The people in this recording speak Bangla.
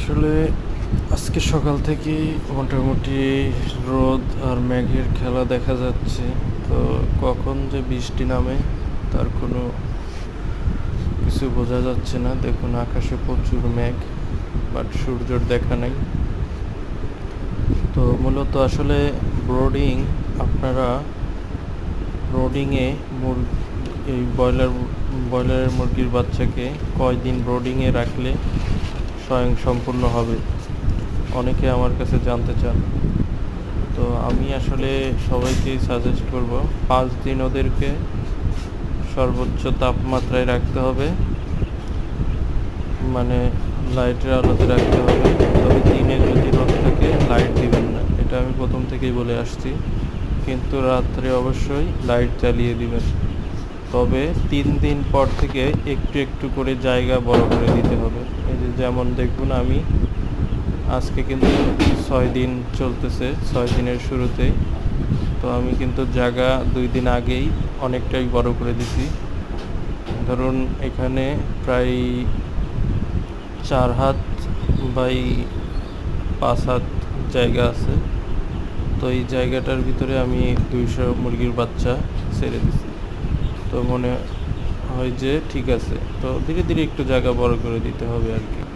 আসলে আজকে সকাল থেকেই মোটামুটি রোদ আর মেঘের খেলা দেখা যাচ্ছে। তো কখন যে বৃষ্টি নামে তার কোনো কিছু বোঝা যাচ্ছে না। দেখুন, আকাশে প্রচুর মেঘ, বাট সূর্যর দেখা নেই। তো মূলত আসলে ব্রোডিং, আপনারা ব্রোডিংয়ে মুর এই ব্রয়লার, ব্রয়লারের মুরগির বাচ্চাকে কয়দিন ব্রোডিংয়ে রাখলে স্বয়ং সম্পূর্ণ হবে। অনেকে আমার কাছে জানতে চান। তো আমি আসলে সবাইকেই সাজেস্ট করব, পাঁচ দিন ওদেরকে সর্বোচ্চ তাপমাত্রায় রাখতে হবে। মানে লাইটের আলোতে রাখতে হবে। তবে দিনে যদি রোদ থাকে লাইট দিবেন না। এটা আমি প্রথম থেকেই বলে আসছি। কিন্তু রাত্রে অবশ্যই লাইট জ্বালিয়ে দিবেন। তবে তিন দিন পর থেকে একটু একটু করে জায়গা বড় করে দিতে হবে। যেমন দেখুন আমি, আজকে কিন্তু ছয় দিন চলতেছে, ছয় দিনের শুরুতেই। তো আমি কিন্তু জায়গা দুই দিন আগেই অনেকটাই বড় করে দিছি। ধরুন এখানে প্রায় চার হাত বাই পাঁচ হাত জায়গা আছে। তো এই জায়গাটার ভিতরে আমি দুইশো মুরগির বাচ্চা ছেড়ে দিছি। তো মনে হয় যে ঠিক আছে। তো ধীরে ধীরে একটু জায়গা বড় করে দিতে হবে আর কি।